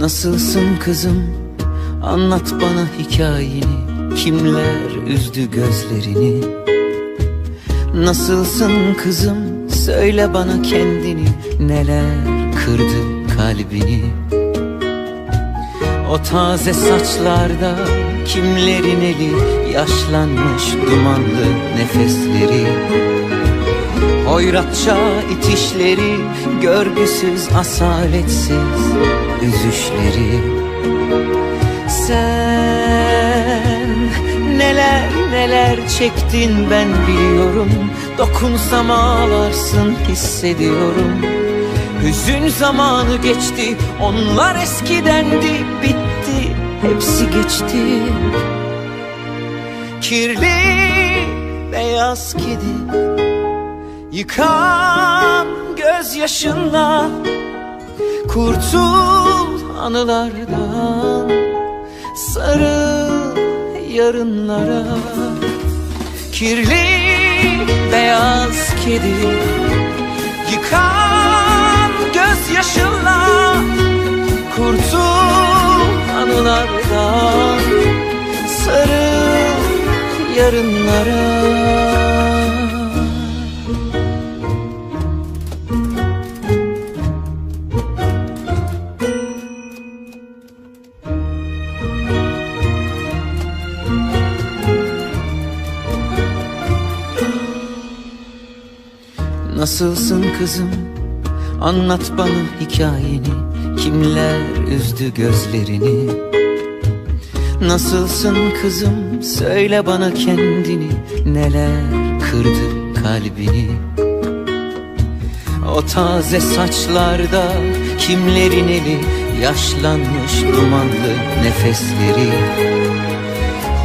Nasılsın kızım? Anlat bana hikayeni. Kimler üzdü gözlerini? Nasılsın kızım? Söyle bana kendini. Neler kırdı kalbini? O taze saçlarda kimlerin eli? Yaşlanmış dumanlı nefesleri? Hoyratça itişleri, görgüsüz asaletsiz üzüşleri. Sen neler neler çektin ben biliyorum. Dokunsam ağlarsın hissediyorum. Hüzün zamanı geçti, onlar eskidendi, bitti, hepsi geçti. Kirli beyaz kedi Yıkan gözyaşınla Kurtul anılardan Sarıl yarınlara. Kirli beyaz kedi Yıkan gözyaşınla. Kurtul anılardan Sarıl yarınlara Nasılsın kızım? Anlat bana hikayeni Kimler üzdü gözlerini? Nasılsın kızım? Söyle bana kendini Neler kırdı kalbini? O taze saçlarda kimlerin eli Yaşlanmış dumanlı nefesleri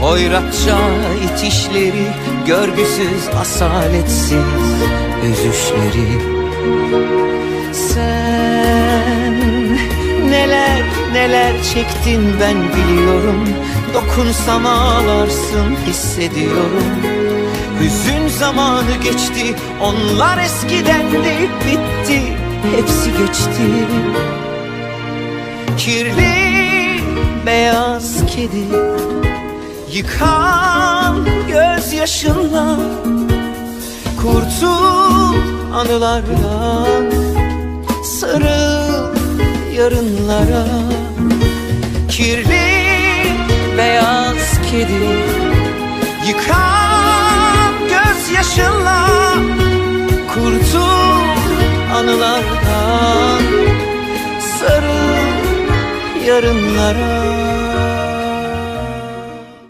Hoyratça itişleri, görgüsüz asaletsiz üzüşleri. Sen neler neler çektin ben biliyorum. Dokunsam ağlarsın hissediyorum. Hüzün zamanı geçti, onlar eskidendi, bitti, hepsi geçti. Kirli beyaz kedi Yıkan gözyaşınla Kurtul anılardan Sarıl yarınlara. Kirli beyaz kedi Yıkan gözyaşınla. Kurtul anılardan Sarıl yarınlara